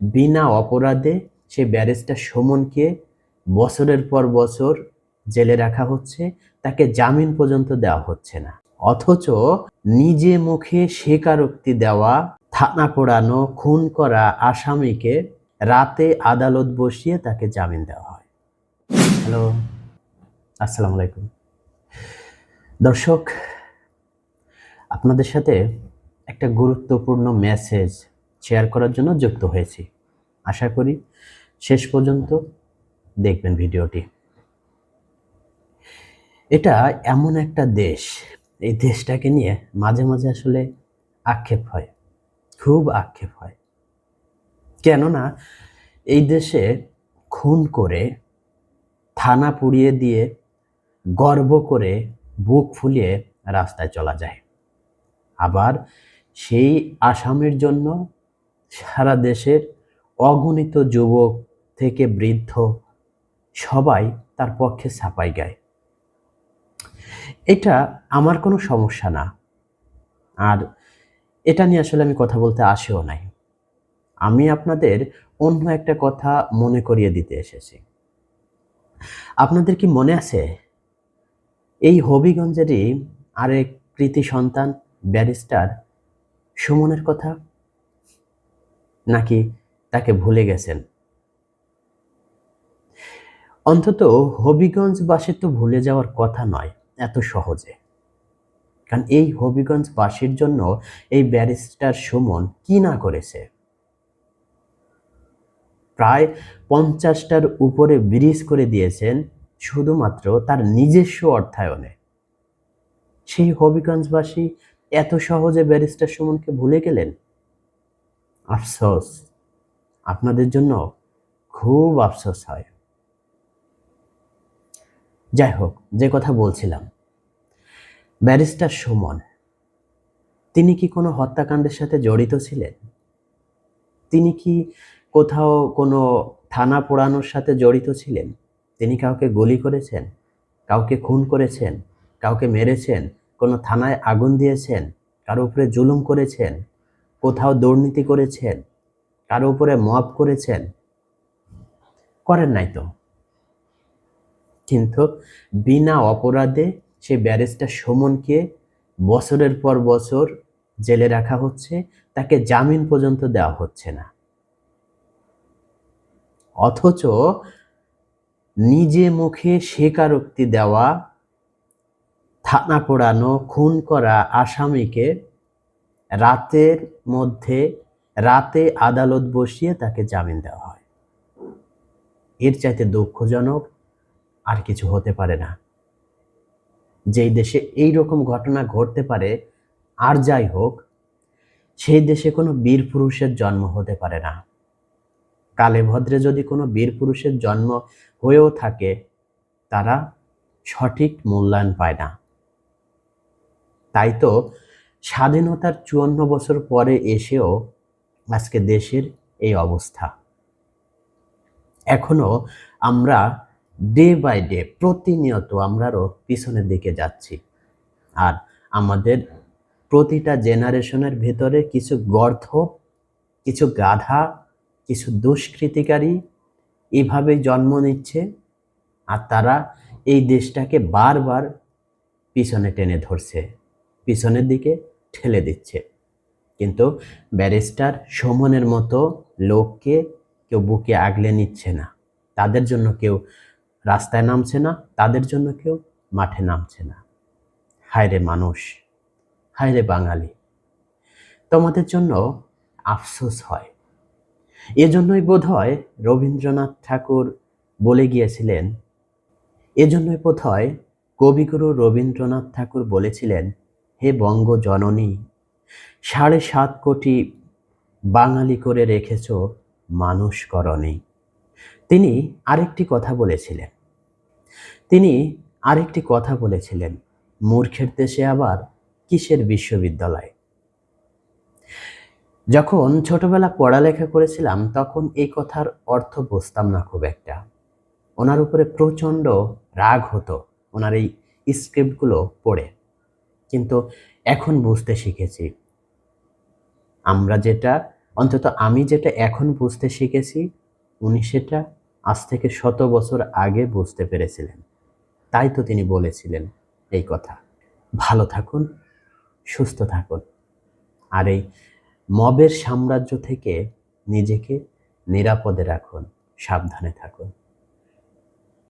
বিনা অপরাধে সেই ব্যারিস্টার সুমনকে বছরের পর বছর জেলে রাখা হচ্ছে, তাকে জামিন পর্যন্ত দেওয়া হচ্ছে না। অথচ নিজে মুখে স্বীকারোক্তি দেওয়া, থানা পোড়ানো, খুন করা আসামিকে রাতে আদালত বসিয়ে তাকে জামিন দেওয়া হয়। হ্যালো, আসসালামু আলাইকুম। দর্শক, আপনাদের সাথে একটা গুরুত্বপূর্ণ মেসেজ শেয়ার করার জন্য যুক্ত হয়েছি। আশা করি শেষ পর্যন্ত দেখবেন ভিডিওটি। এটা এমন একটা দেশ, এই দেশটাকে নিয়ে মাঝে মাঝে আসলে আক্ষেপ হয়, খুব আক্ষেপ হয়। কেননা এই দেশে খুন করে, থানা পুড়িয়ে দিয়ে, গর্ব করে বুক ফুলিয়ে রাস্তায় চলা যায়। আবার সেই আসামের জন্য সারা দেশের অগণিত যুবক থেকে বৃদ্ধ সবাই তার পক্ষে ছাপাই গায়। এটা আমার কোনো সমস্যা না। আর এটা নিয়ে আসলে আমি কথা বলতে আসেও নাই। আমি আপনাদের অন্য একটা কথা মনে করিয়ে দিতে এসেছি। আপনাদের কি মনে আছে? এই হবিগঞ্জেরই আরেক কৃতি সন্তান, ব্যারিস্টার সুমনের কথা? নাকি তাকে ভুলে গেছেন? অন্তত হবিগঞ্জবাসীর তো ভুলে যাওয়ার কথা নয়, এত সহজে। কারণ এই হবিগঞ্জবাসীর জন্য এই ব্যারিস্টার সুমন কি না করেছে? প্রায় পঞ্চাশটার উপরে ব্রিজ করে দিয়েছেন শুধুমাত্র তার নিজস্ব অর্থায়নে। সেই হবিগঞ্জবাসী এত সহজে ব্যারিস্টার সুমনকে ভুলে গেলেন? আফসোস। আপনাদের জন্য খুব আফসোস হয়। যাই হোক, যে কথা বলছিলাম, ব্যারিস্টার সুমন, তিনি কি কোনো হত্যাকাণ্ডের সাথে জড়িত ছিলেন? তিনি কি কোথাও কোনো থানা পোড়ানোর সাথে জড়িত ছিলেন? তিনি কাউকে গুলি করেছেন? কাউকে খুন করেছেন? কাউকে মেরেছেন? কোনো থানায় আগুন দিয়েছেন? কারও উপরে জুলুম করেছেন? কোথাও দুর্নীতি করেছেন কারও উপরে মপ করেছেন, করেন নাই তো। কিন্তু বিনা অপরাধে সেই ব্যারিস্টার সুমনকে বছরের পর বছর জেলে রাখা হচ্ছে, তাকে জামিন পর্যন্ত দেওয়া হচ্ছে না। অথচ নিজে মুখে স্বীকারোক্তি দেওয়া, থানা পোড়ানো, খুন করা আসামিকে রাতের মধ্যে রাতে আদালত বসিয়ে তাকে জামিন দেওয়া হয়। এর চাইতে দুঃখজনক আর কিছু হতে পারে না। যেই দেশে এই রকম ঘটনা ঘটতে পারে, আর যাই হোক, সেই দেশে কোনো বীর পুরুষের জন্ম হতে পারে না। কালে ভদ্রে যদি কোনো বীর পুরুষের জন্ম হয়েও থাকে, তারা সঠিক মূল্যায়ন পায় না। তাই তো স্বাধীনতার চুয়ান্ন বছর পরে এসেও আজকে দেশের এই অবস্থা। এখনও আমরা ডে বাই ডে প্রতিনিয়ত আমরারও পিছনের দিকে যাচ্ছি। আর আমাদের প্রতিটা জেনারেশনের ভেতরে কিছু গর্ধ কিছু গাধা, কিছু দুষ্কৃতিকারী এভাবে জন্ম নিচ্ছে আর তারা এই দেশটাকে বারবার পিছনে টেনে ধরছে। পিছনের দিকে ঠেলে দিচ্ছে। কিন্তু ব্যারিস্টার সুমনের মতো লোককে কেউ বুকে আগলে নিচ্ছে না। তাদের জন্য কেউ রাস্তায় নামছে না, তাদের জন্য কেউ মাঠে নামছে না। হায় রে মানুষ, হায় রে বাঙালি, তোমাদের জন্য আফসোস হয়। এজন্যই বোধ হয় রবীন্দ্রনাথ ঠাকুর বলে গিয়েছিলেন, এজন্যই বোধ হয় কবিগুরু রবীন্দ্রনাথ ঠাকুর বলেছিলেন হে বঙ্গ জননী সাড়ে সাত কোটি বাঙালি করে রেখেছ মানুষ করণী তিনি আরেকটি কথা বলেছিলেন। তিনি আরেকটি কথা বলেছিলেন, মূর্খের দেশে আবার কিসের বিশ্ববিদ্যালয়? যখন ছোটবেলা পড়ালেখা করেছিলাম, তখন এই কথার অর্থ বুঝতাম না খুব একটা। ওনার উপরে প্রচণ্ড রাগ হতো, ওনার এই স্ক্রিপ্টগুলো পড়ে। কিন্তু এখন বুঝতে শিখেছি। আমরা যেটা, অন্তত আমি যেটা এখন বুঝতে শিখেছি, উনি সেটা আজ থেকে শত বছর আগে বুঝতে পেরেছিলেন। তাই তো তিনি বলেছিলেন এই কথা। ভালো থাকুন, সুস্থ থাকুন। আর এই মবের সাম্রাজ্য থেকে নিজেকে নিরাপদে রাখুন, সাবধানে থাকুন।